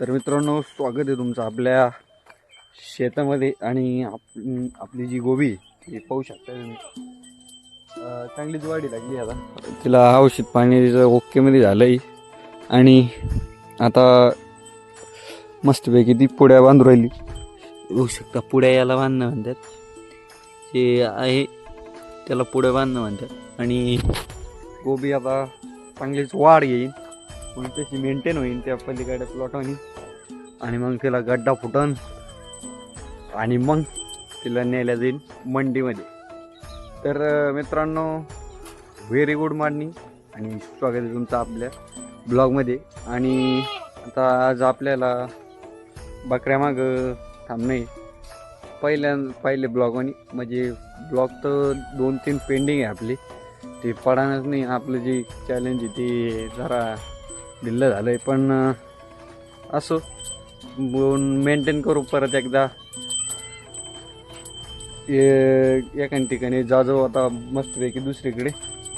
तर मित्रांनो स्वागत आहे तुमचं आपल्या शेतामध्ये आणि आप आपली जी गोबी आहे, ती पाहू शकता तुम्ही. चांगलीच वाढी लागली आता. तिला औषध पाणी ओकेमध्ये झालं आहे आणि आता मस्तपैकी ती पुड्या बांधून राहिली. होऊ शकता पुड्या याला बांधणं म्हणतात. ते आहे त्याला पुढे बांधणं म्हणतात. आणि गोबी आता चांगलीच वाढ येईल. मग तशी मेंटेन होईल त्या पलीकडे प्लॉटवानी आणि मग तिला गड्डा फुटन आणि मग तिला नेल्या जाईल मंडीमध्ये. तर मित्रांनो व्हेरी गुड मॉर्निंग आणि स्वागत आहे तुमचं आपल्या ब्लॉगमध्ये आणि आता आज आपल्याला बकऱ्यामागं थांबणे पहिल्या पहिले ब्लॉगवानी म्हणजे ब्लॉग तर दोन तीन पेंडिंग आहे आपली. ते पडानच नाही. आपलं जे चॅलेंज आहे ते जरा ढिल्लं झालं आहे पण असो. मेंटेन करू परत एकदा. ए- एका ठिकाणी जा जाऊ आता मस्तपैकी दुसरीकडे.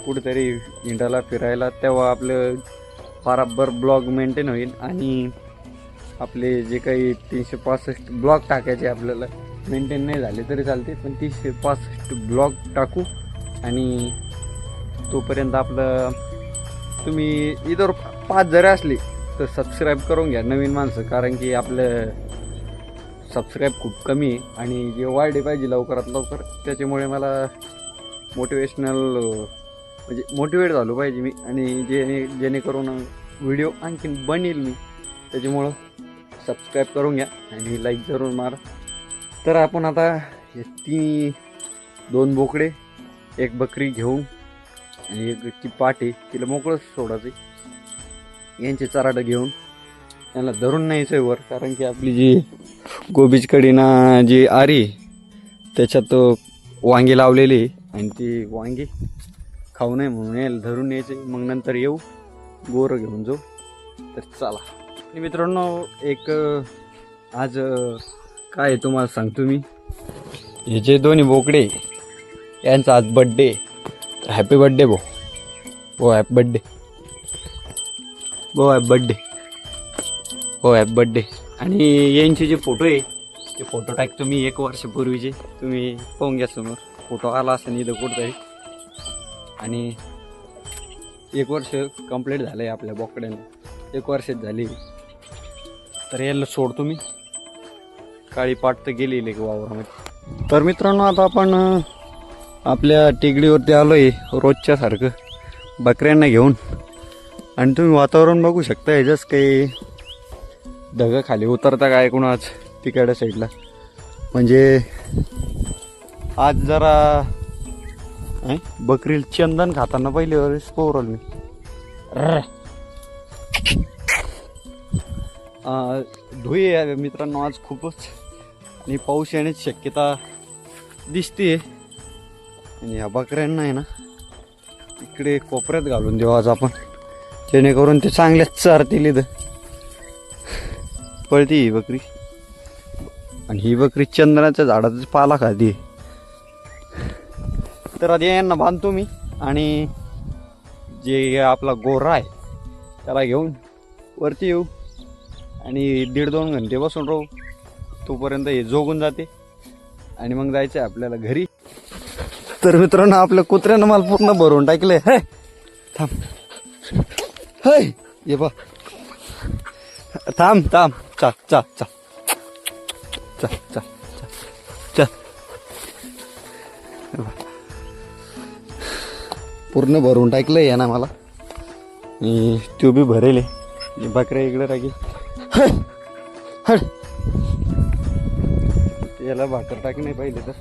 कुठेतरी इंडाला फिरायला. तेव्हा आपलं बराबर ब्लॉग मेंटेन होईल आणि आपले जे काही तीनशे पासष्ट ब्लॉग टाकायचे आपल्याला मेंटेन नाही झाले तरी चालते पण तीनशे पासष्ट ब्लॉग टाकू आणि तोपर्यंत आपलं तुम्ही इतर पाच जरी असली तर सबस्क्राईब करून घ्या नवीन माणसं कारण की आपलं सबस्क्राईब खूप कमी आहे आणि जे वाढले पाहिजे लवकरात लवकर त्याच्यामुळे मला मोटिवेशनल म्हणजे मोटिवेट झालो पाहिजे मी. आणि जेणे जेणेकरून व्हिडिओ आणखीन बनेल मी त्याच्यामुळं सबस्क्राईब करून घ्या आणि लाईक जरूर मारा. तर आपण आता हे ती दोन बोकडे एक बकरी घेऊन आणि एक ती पाटी तिला मोकळंच सोडायचं यांचे चराडं घेऊन त्यांना धरून न्यायचं वर कारण की आपली जी गोबीज कडीना जी आरी त्याच्यात वांगी लावलेली आणि ती वांगी खाऊ नये म्हणून यायला धरून यायचे मग नंतर येऊ गोरं घेऊन जाऊ. तर चला. आणि मित्रांनो एक आज काय आहे तुम्हाला सांगतो मी. हे जे दोन्ही बोकडे यांचा आज बड्डे हॅपी बड्डे भो हो हॅपी बड्डे हो आहे बड्डे हो आहे बड्डे आणि यांचे जे फोटो आहे ते फोटो टाकतो मी एक वर्षापूर्वीचे. तुम्ही पाहून घ्या समोर. फोटो आला असं इथं कुठंतरी. आणि एक वर्ष कंप्लीट झालं आहे आपल्या बोकड्यानं. एक वर्षच झाली. तर याला सोडतो मी काळी पाट तर गेली लेक वावरामध्ये. तर मित्रांनो आता आपण आपल्या टेकडीवरती आलो आहे रोजच्यासारखं. बकऱ्यांना घेऊन. आणि तुम्ही वातावरण बघू शकता ह्याच्याच काही ढगं खाली उतरता काय कोण आज तिकडच्या साईडला म्हणजे आज जरा बकरील चंदन खाताना पहिले वेळेस पोरल मी. धुई आहे मित्रांनो आज खूपच. आणि पाऊस येण्याची शक्यता दिसते आणि ह्या बकऱ्यांना आहे ना इकडे कोपऱ्यात घालून देऊ आज आपण. जेणेकरून ते चांगल्याच चारतील इथं. पळती ही बकरी. आणि ही बकरी चंदनाच्या झाडाचा पाला खाती. तर आधी यांना बांधतो मी. आणि जे आपला गोरा आहे त्याला घेऊन वरती येऊ. आणि दीड दोन घंटे बसून राहू. तोपर्यंत हे जोगून जाते. आणि मग जायचं आहे आपल्याला घरी. तर मित्रांनो आपल्या कुत्र्यानं मला पूर्ण भरून टाकले हे थांब. हे ये बा थांब थांब. चा चा चा. चा चा चा. पूर्ण भरून टाकलं या ना मला तो बी भरेल आहे. बकऱ्या इकडे हट याला भाकर टाक नाही पाहिजे तर.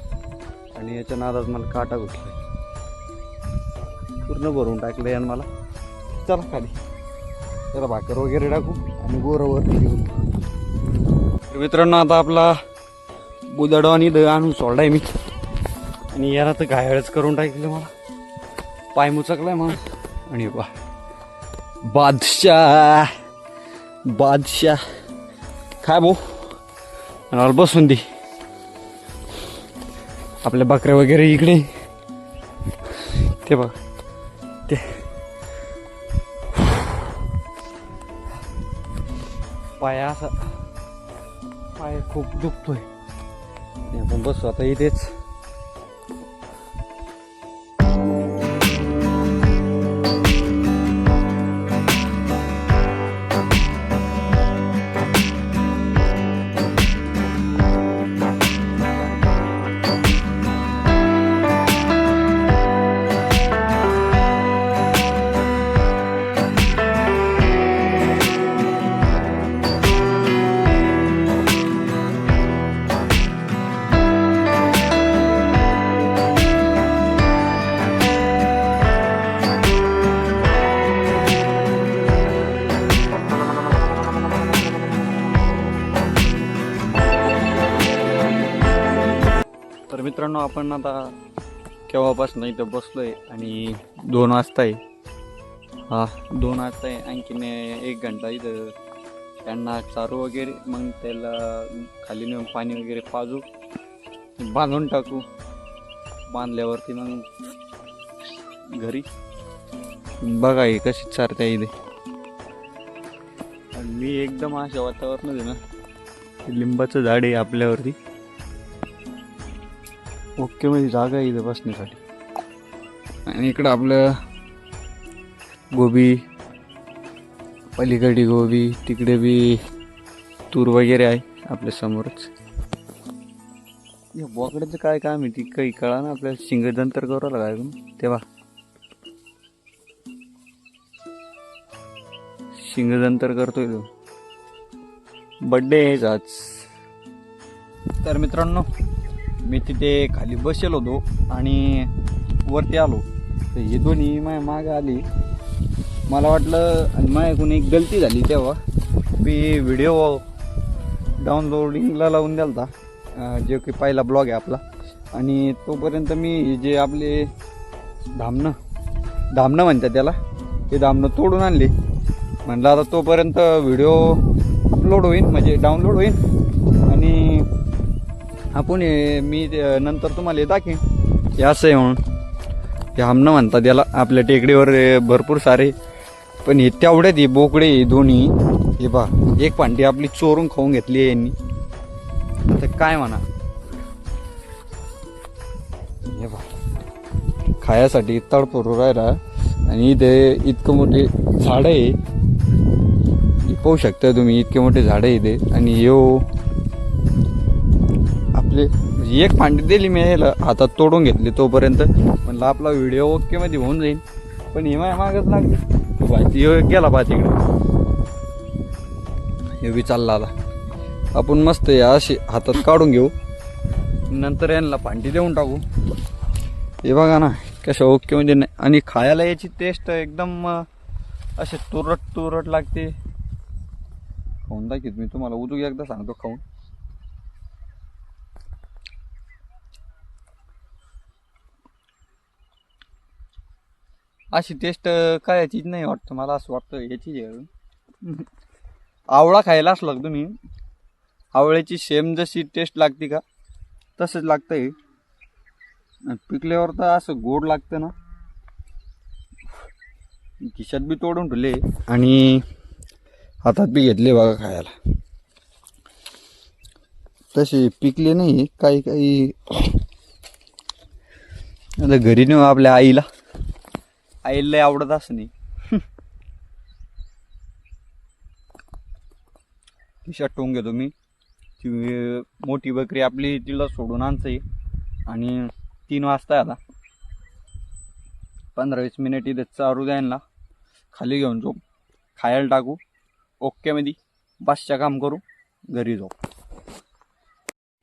आणि याच्या नादात मला काटा घुसला पूर्ण भरून टाकलं यानं मला. चला खाली. जरा भाकर वगैरे टाकू आणि गोरावरती घेऊ तर मित्रांनो आता आपला बुदडो आणि द आणून सोडलाय मी. आणि याला तर घायाळच करून टाकलं मला. पाय मुचकलाय मला. आणि वा. बादशाह. बादशाह. काय भाऊ? आणि मला बसून दे. आपल्या बकऱ्या वगैरे इकडे. ते बघ. ते. पाय असा पाय खूप दुखतोय. आपण बसू. आता इथेच आपण आता केव्हापासून इथं बसलोय आणि दोन वाजता आहे हा दोन वाजता आहे आणखीन एक घंटा इथं. त्यांना चारू वगैरे मग त्याला खाली नेऊन पाणी वगैरे पाजू बांधून टाकू. बांधल्यावरती मग घरी. बघा हे कशी चारत्या इथे. आणि मी एकदम अशा वातावरणात आहे ना लिंबाचं झाड आहे आपल्यावरती. ओके म्हणजे जागा आहे इथं बसण्यासाठी. आणि इकडं आपलं गोबी पलीकडे गोबी तिकडे बी तूर वगैरे आहे आपल्या समोरच. या बोकड्याचं काय काम आहे? ती काही कळा ना आपल्याला. शिंगदंतर करावं लागाय तेव्हा शिंगदंतर करतोय तो. बड्डे आहेच आज. तर मित्रांनो मी तिथे खाली बसेल होतो आणि वरती आलो. तर हे दोन्ही माझ्या मागे आली. मला वाटलं आणि माझ्याकडून एक गलती झाली तेव्हा. मी व्हिडिओ डाउनलोडिंगला लावून द्याल होता जे की पहिला ब्लॉग आहे आपला. आणि तोपर्यंत मी जे आपले धामणं धामणं म्हणतात त्याला ते धामणं तोडून आणले. म्हणलं आता तोपर्यंत व्हिडिओ अपलोड होईल म्हणजे डाउनलोड होईल आपण हे मी ते नंतर तुम्हाला हे दाखीन हे असं आहे म्हणून. हे आमनं म्हणतात याला आपल्या टेकडीवर भरपूर सारे. पण हे तेवढ्यात हे बोकडे दोन्ही हे बा एक पांडी आपली चोरून खाऊन घेतली आहे यांनी. आता काय म्हणा. हे बा खायासाठी तडफडू राहिला आणि इथे इतकं मोठे झाडं आहे. पाहू शकता तुम्ही इतके मोठे झाडं आहे इथे. आणि येऊ आपले म्हणजे एक फांडी दिली मी याला हातात तोडून घेतली तोपर्यंत. म्हणलं आपला व्हिडिओ ओके मध्ये होऊन जाईल पण हे माझ्या मागच लागली. तो भाई गेला बा तिकडे. हे बी चालला आपण मस्त या अशी हातात काढून घेऊ. नंतर यांना फांडी देऊन टाकू. हे बघा ना कशा ओके म्हणजे नाही. आणि खायला याची टेस्ट एकदम असे तुरट तुरट लागते. खाऊन दाखवत मी तुम्हाला. उदू एकदा सांगतो खाऊन. अशी टेस्ट काय याचीच नाही वाटतं मला असं वाटतं याचीच आहे आवळा खायला असला तुम्ही? आवळ्याची सेम जशी टेस्ट लागते का? तसंच लागतं हे पिकल्यावर तर असं गोड लागतं ना. खिशात बी तोडून ठेवले. आणि हातात बी घेतले बघा खायला. तसे पिकले नाही काही काही. आता घरी नेऊ आपल्या आईला. आईला लय आवडत असणे खिशात ठेवून घेतो मी. ती मोठी बकरी आपली तिला सोडून आणते आणि तीन वाजता आहे आता. पंधरा वीस मिनिट इथे चारू द्यायला खाली घेऊन जाऊ खायला टाकू. ओके मध्ये बसच्या काम करू. घरी जाऊ.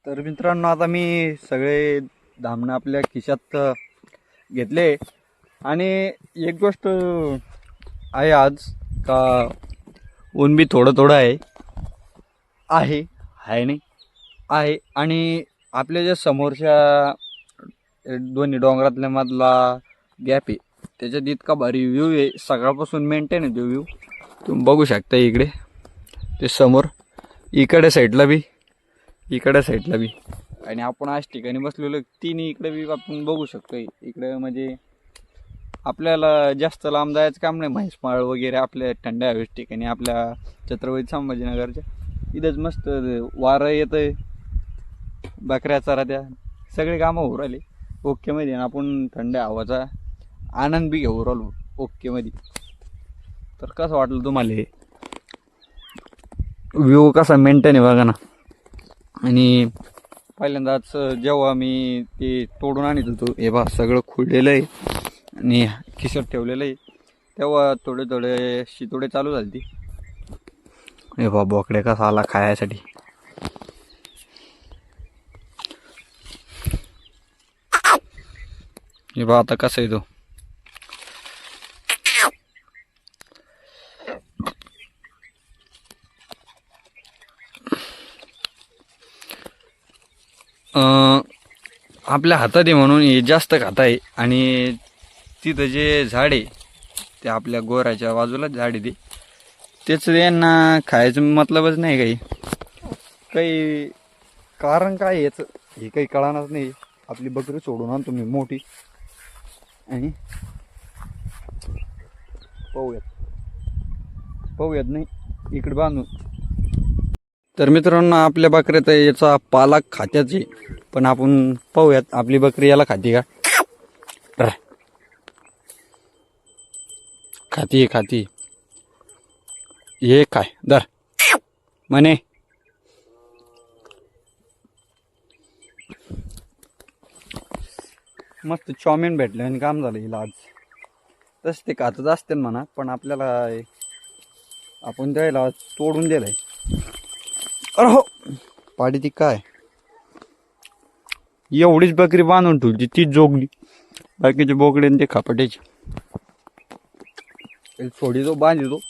तर मित्रांनो आता मी सगळे धामणं आपल्या खिशात घेतले. आणि एक गोष्ट आहे आज का ऊन बी थोडं थोडं आहे. आहे. आहे नाही. आहे. आणि आपल्या ज्या समोरच्या दोन्ही डोंगरातल्या मधला गॅप आहे त्याच्यात इतका भारी व्ह्यू आहे. सकाळपासून मेंटेन आहे तो व्ह्यू तुम्ही बघू शकता इकडे. ते समोर. इकडे साईडला बी. इकडे साईडला बी. आणि आपण आज ठिकाणी बसलेलो तिन्ही इकडे बी आपण बघू शकतो इकडे म्हणजे आपल्याला जास्त लांब जायचं काम नाही. म्हैसमाळ वगैरे आपल्या थंड हवेच ठिकाणी आपल्या छत्रपती संभाजीनगरच्या. इथंच मस्त वारं येतंय. बकऱ्या चारा त्या सगळे कामं होऊ राहिले. ओकेमध्ये आपण थंड हवाचा आनंद बी घेऊ राहिलो. ओकेमध्ये तर कसं वाटलं तुम्हाला हे? व्ह्यू कसा मेंटेन आहे बघा ना. आणि पहिल्यांदाच जेव्हा मी ते तोडून आणत होतो हे बा सगळं खुललेलं आहे. आणि खिशत ठेवलेलं आहे. तेव्हा थोडे थोडे शितोडे चालू झाले ती हे बा बोकडे कसा आला खायासाठी? हे बा आता कसं आहे तो? आपल्या हातात आहे म्हणून हे जास्त खात आहे आणि तिथं जे झाड आहे ते आपल्या गोराच्या बाजूला झाड ते तेच यांना खायचं मतलबच नाही काही. काही कारण काय याचं? हे काही कळणारच नाही. आपली बकरी सोडून आणतो मी मोठी. आणि पाहूयात. पाहूयात नाही इकडे बांधून. तर मित्रांनो आपल्या बकऱ्यात याचा पाला खात्याच. आहे पण आपण पाहूयात आपली बकरी याला खाती का. खाती खाती हे काय? दर म्हणे. मस्त चाऊमिन भेटलं आणि काम झालं हिला आज. तसं ते खातच असते म्हणा पण आपल्याला आपण द्यायला तोडून दिलंय. अरे हो. पाडी ती काय? एवढीच बकरी बांधून ठेवली तीच जोगली. बाकीचे बोकडे आणि ते खापटायचे. थोडी तो बांधितो